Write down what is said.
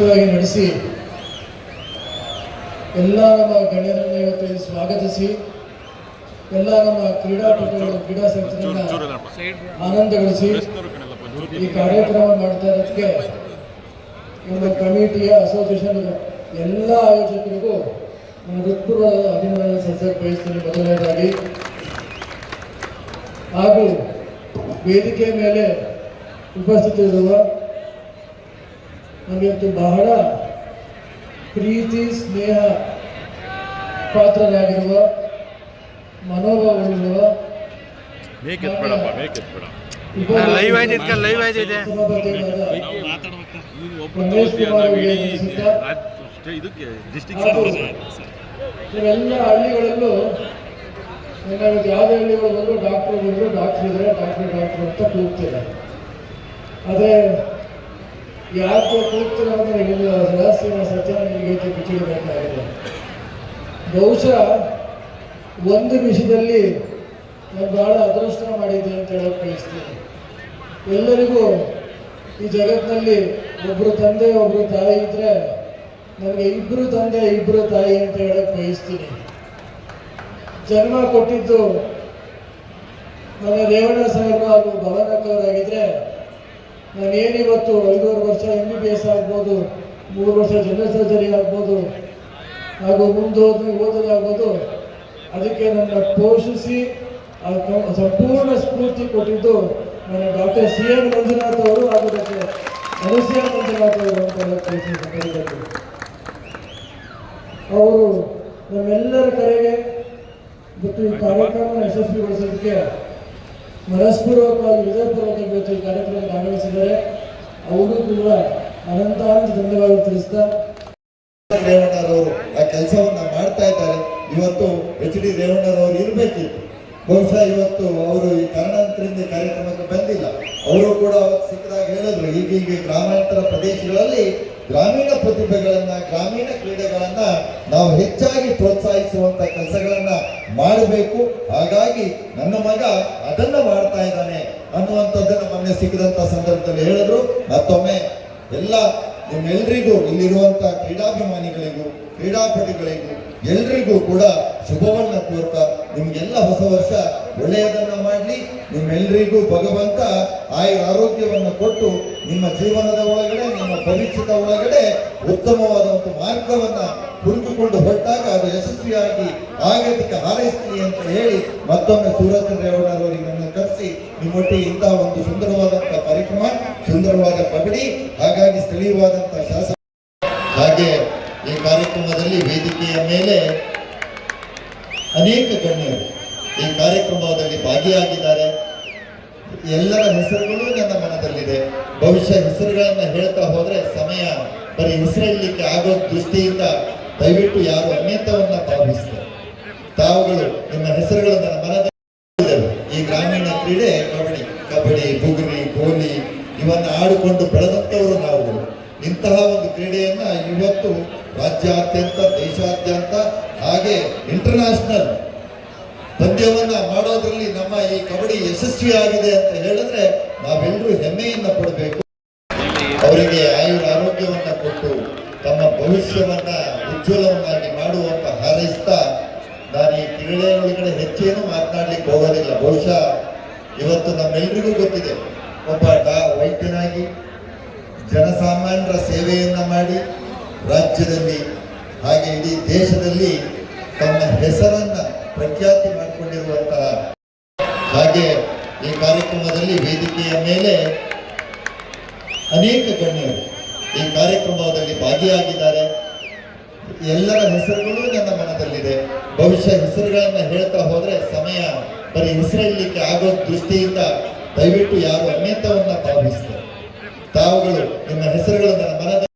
ನಡೆಸಿ ಎಲ್ಲ ನಮ್ಮ ಗಣ್ಯರನ್ನು ಇವತ್ತು ಸ್ವಾಗತಿಸಿ, ಎಲ್ಲ ನಮ್ಮ ಕ್ರೀಡಾಪಟುಗಳು ಕ್ರೀಡಾ ಸಂಸ್ಥೆಗಳನ್ನ ಆನಂದಗೊಳಿಸಿ ಈ ಕಾರ್ಯಕ್ರಮ ಮಾಡ್ತಾ ಇರೋದಕ್ಕೆ ನಮ್ಮ ಕಮಿಟಿಯ ಅಸೋಸಿಯೇಷನ್ ಎಲ್ಲ ಆಯೋಜಕರಿಗೂ ನಾನು ಹೃತ್ಪೂರ್ವದ ಅಭಿನಂದನೆ ಸಲ್ಲಿಸಕ್ಕೆ ಬಯಸ್ತೀನಿ. ಮೊದಲನೇದಾಗಿ, ಹಾಗೂ ವೇದಿಕೆ ಮೇಲೆ ಉಪಸ್ಥಿತರಿರುವ ನಮಗಿವತ್ತು ಬಹಳ ಪ್ರೀತಿ ಸ್ನೇಹ ಪಾತ್ರರಾಗಿರುವ ಮನೋಭಾವಗಳಿರುವ ಲೈವ್ ಲೈವ್ ಆಯ್ತಿದೆ ನೀವೆಲ್ಲ ಹಳ್ಳಿಗಳಲ್ಲೂ ಏನಾಗುತ್ತೆ ಯಾವುದೇ ಹಳ್ಳಿಗಳು ಬಂದರೂ ಡಾಕ್ಟ್ರು ಬಂದರು ಡಾಕ್ಟ್ರ್ ಇದ್ದಾರೆ ಡಾಕ್ಟ್ರು ಡಾಕ್ಟ್ರು ಅಂತ ಕೂಗ್ತಿದ್ದಾರೆ. ಆದರೆ ಯಾಕೆ ಕೂಗ್ತಿರೋ ಅಂದರೆ ಇಲ್ಲ ರಹಸ್ಯನ ಸತ್ಯ ನಿಮಗೆ ಬಿಚ್ಚಿಡಬೇಕಾಗಿದೆ ಬಹುಶಃ ಒಂದು ವಿಷಯದಲ್ಲಿ ನಾನು ಬಹಳ ಅದೃಷ್ಟ ಮಾಡಿದ್ದೆ ಅಂತ ಹೇಳೋಕೆ ಬಯಸ್ತೀನಿ. ಎಲ್ಲರಿಗೂ ಈ ಜಗತ್ತಿನಲ್ಲಿ ಒಬ್ಬರು ತಂದೆ ಒಬ್ಬರು ತಾಯಿ ಇದ್ರೆ ನನಗೆ ಇಬ್ಬರು ತಂದೆ ಇಬ್ಬರು ತಾಯಿ ಅಂತ ಹೇಳಕ್ ಬಯಸ್ತೀನಿ. ಜನ್ಮ ಕೊಟ್ಟಿದ್ದು ನನ್ನ ರೇವಣ್ಣ ಸಾಹೇಬರು ಹಾಗೂ ಭವನಕ್ಕವರಾಗಿದ್ರೆ ನಾನೇನಿವತ್ತು ಐದೂವರೆ ವರ್ಷ ಎಂ ಬಿ ಬಿ ಎಸ್ ಆಗ್ಬೋದು, ಮೂರು ವರ್ಷ ಜನರಲ್ ಸರ್ಜರಿ ಆಗ್ಬೋದು, ಹಾಗೂ ಮುಂದೋದ್ರೆ ಓದೋದಾಗ್ಬೋದು ಅದಕ್ಕೆ ನನ್ನ ಪೋಷಿಸಿ ಸಂಪೂರ್ಣ ಸ್ಫೂರ್ತಿ ಕೊಟ್ಟಿದ್ದು ನನ್ನ ಡಾಕ್ಟರ್ ಸಿ ಎನ್ ಮಂಜುನಾಥ್ ಅವರು, ಹಾಗೂ ಡಾಕ್ಟರ್ ಅನುಸಿಯ ಮಂಜುನಾಥ್ ಅವರು ಅಂತ. ಅವರು ನಮ್ಮೆಲ್ಲರ ಕರೆಗೆ ಮತ್ತು ಈ ಕಾರ್ಯಕ್ರಮ ಯಶಸ್ವಿಗೊಳಿಸೋದಕ್ಕೆ ಮನಸ್ಪೂರ್ವಕವಾಗಿ ಹೃದಯಪೂರ್ವಕ ಇವತ್ತು ಈ ಕಾರ್ಯಕ್ರಮಕ್ಕೆ ಆಗಮಿಸಿದರೆ ಅವರು ಕೂಡ ಅನಂತಾನಂತ ಧನ್ಯವಾದ ತಿಳಿಸ್ತಾ. ರೇವಣ್ಣರವರು ಆ ಕೆಲಸವನ್ನ ಮಾಡ್ತಾ ಇದ್ದಾರೆ. ಇವತ್ತು ಎಚ್ ಡಿ ರೇವಣ್ಣರವರು ಇರಬೇಕಿತ್ತು ಬಹುಶಃ ಇವತ್ತು ಅವರು ಈ ಕಾರಣಾಂತರದಿಂದ ಕಾರ್ಯಕ್ರಮಕ್ಕೆ ಬಂದಿಲ್ಲ. ಅವರು ಕೂಡ ಸಿಕ್ಕಿದಾಗ ಹೇಳಿದ್ರು. ಈಗೀಗ ಗ್ರಾಮಾಂತರ ಪ್ರದೇಶಗಳಲ್ಲಿ ಗ್ರಾಮೀಣ ಪ್ರತಿಭೆಗಳನ್ನ, ಗ್ರಾಮೀಣ ಕ್ರೀಡೆಗಳನ್ನ ನಾವು ಹೆಚ್ಚಾಗಿ ಪ್ರೋತ್ಸಾಹಿಸುವಂತ ಕೆಲಸಗಳನ್ನ ಮಾಡಬೇಕು. ಹಾಗಾಗಿ ನನ್ನ ಮಗ ಅದನ್ನ ಮಾಡ್ತಾ ಇದ್ದಾನೆ ಅನ್ನುವಂಥದ್ದನ್ನು ಮೊನ್ನೆ ಸಿಕ್ಕಿದಂತ ಸಂದರ್ಭದಲ್ಲಿ ಹೇಳಿದ್ರು. ಮತ್ತೊಮ್ಮೆ ಎಲ್ಲ ನಿಮ್ಮೆಲ್ರಿಗೂ ಇಲ್ಲಿರುವಂತ ಕ್ರೀಡಾಭಿಮಾನಿಗಳಿಗೂ, ಕ್ರೀಡಾಪಟುಗಳಿಗೂ, ಎಲ್ರಿಗೂ ಕೂಡ ಶುಭವನ್ನ ಕೋರ್ತಾ ನಿಮ್ಗೆಲ್ಲ ಹೊಸ ವರ್ಷ ಒಳ್ಳೆಯದನ್ನ ಮಾಡಲಿ. ನಿಮ್ಮೆಲ್ಲರಿಗೂ ಭಗವಂತ ಆಯು ಆರೋಗ್ಯವನ್ನು ಕೊಟ್ಟು ನಿಮ್ಮ ಜೀವನದ ಒಳಗಡೆ, ನಿಮ್ಮ ಭವಿಷ್ಯದ ಒಳಗಡೆ ಉತ್ತಮವಾದಂತ ಮಾರ್ಗವನ್ನ ಹುಡುಕಿಕೊಂಡು ಹೊರಟಾಗ ಅದು ಯಶಸ್ವಿಯಾಗಿ ಆಗತಿಕ ಹಾರೈಸ್ತೀನಿ ಅಂತ ಹೇಳಿ ಮತ್ತೊಮ್ಮೆ ಸೂರಜ್ ರೇವಣ್ಣರವರಿಗೆ ನನ್ನ ಕರೆಸಿ ನಿಮ್ಮೊಟ್ಟಿ ಇಂತಹ ಒಂದು ಸುಂದರವಾದಂತಹ ಕಾರ್ಯಕ್ರಮ, ಸುಂದರವಾದ ಪಗಡಿ, ಹಾಗಾಗಿ ಸ್ಥಳೀಯವಾದಂತಹ ಶಾಸಕ ಹಾಗೆ ಈ ಕಾರ್ಯಕ್ರಮದಲ್ಲಿ ವೇದಿಕೆಯ ಮೇಲೆ ಅನೇಕ ಗಣ್ಯರು ಈ ಕಾರ್ಯಕ್ರಮದಲ್ಲಿ ಭಾಗಿಯಾಗಿದ್ದಾರೆ. ಎಲ್ಲರ ಹೆಸರುಗಳು ನನ್ನ ಮನದಲ್ಲಿದೆ. ಭವಿಷ್ಯ ಹೆಸರುಗಳನ್ನ ಹೇಳ್ತಾ ಹೋದ್ರೆ ಸಮಯ ಬರೀ ಹೆಸರಿಡ್ಲಿಕ್ಕೆ ಆಗೋ ದೃಷ್ಟಿಯಿಂದ ದಯವಿಟ್ಟು ಯಾರು ಅನ್ಯತವನ್ನ ಭಾವಿಸ್ತಾರೆ. ತಾವುಗಳು ನಿಮ್ಮ ಹೆಸರುಗಳು ನನ್ನ ಗ್ರಾಮೀಣ ಕ್ರೀಡೆ ಕಬಡ್ಡಿ? ಕಬಡ್ಡಿ, ಬುಗುರಿ, ಗೋಲಿ ಇವನ್ನ ಆಡಿಕೊಂಡು ಬೆಳೆದಂತವರು ನಾವು. ಇಂತಹ ಒಂದು ಕ್ರೀಡೆಯನ್ನ ಇವತ್ತು ರಾಜ್ಯಾದ್ಯಂತ, ದೇಶಾದ್ಯಂತ, ಹಾಗೆ ಇಂಟರ್ನ್ಯಾಷನಲ್ ಪಂದ್ಯವನ್ನ ಮಾಡೋದ್ರಲ್ಲಿ ನಮ್ಮ ಈ ಕಬಡ್ಡಿ ಯಶಸ್ವಿಯಾಗಿದೆ ಅಂತ ಹೇಳಿದ್ರೆ ನಾವೆಲ್ಲರೂ ಹೆಮ್ಮೆಯನ್ನ ಪಡಬೇಕು ಅವರಿಗೆ ಆಯುರ ಆರೋಗ್ಯವನ್ನು ಕೊಟ್ಟು ತಮ್ಮ ಭವಿಷ್ಯವನ್ನ ಉಜ್ವಲವನ್ನಾಗಿ ಮಾಡುವಂತ ಹಾರೈಸ್ತಾ ನಾನು ಈ ಕ್ರೀಡೆಯೊಳಗಡೆ ಹೆಚ್ಚೇನು ಮಾತನಾಡಲಿಕ್ಕೆ ಹೋಗೋದಿಲ್ಲ. ಬಹುಶಃ ಇವತ್ತು ನಮ್ಮೆಲ್ರಿಗೂ ಗೊತ್ತಿದೆ, ಒಬ್ಬ ಡಾ ವೈದ್ಯನಾಗಿ ಜನಸಾಮಾನ್ಯರ ಸೇವೆಯನ್ನ ಮಾಡಿ ರಾಜ್ಯದಲ್ಲಿ, ಹಾಗೆ ಇಡೀ ದೇಶದಲ್ಲಿ ತಮ್ಮ ಹೆಸರನ್ನ ಪ್ರಖ್ಯಾತಿ ಮಾಡಿಕೊಂಡಿರುವಂತಹ ಹಾಗೆ ಈ ಕಾರ್ಯಕ್ರಮದಲ್ಲಿ ವೇದಿಕೆಯ ಮೇಲೆ ಅನೇಕ ಗಣ್ಯರು ಈ ಕಾರ್ಯಕ್ರಮದಲ್ಲಿ ಭಾಗಿಯಾಗಿದ್ದಾರೆ. ಎಲ್ಲರ ಹೆಸರುಗಳು ನನ್ನ ಮನದಲ್ಲಿದೆ. ಭವಿಷ್ಯ ಹೆಸರುಗಳನ್ನ ಹೇಳ್ತಾ ಹೋದ್ರೆ ಸಮಯ ಬರೀ ಹೆಸರಿಡ್ಲಿಕ್ಕೆ ಆಗೋ ದೃಷ್ಟಿಯಿಂದ ದಯವಿಟ್ಟು ಯಾರು ಅನ್ಯತವನ್ನ ಭಾವಿಸ್ತಾರೆ ತಾವುಗಳು ನಿಮ್ಮ ನನ್ನ ಮನದ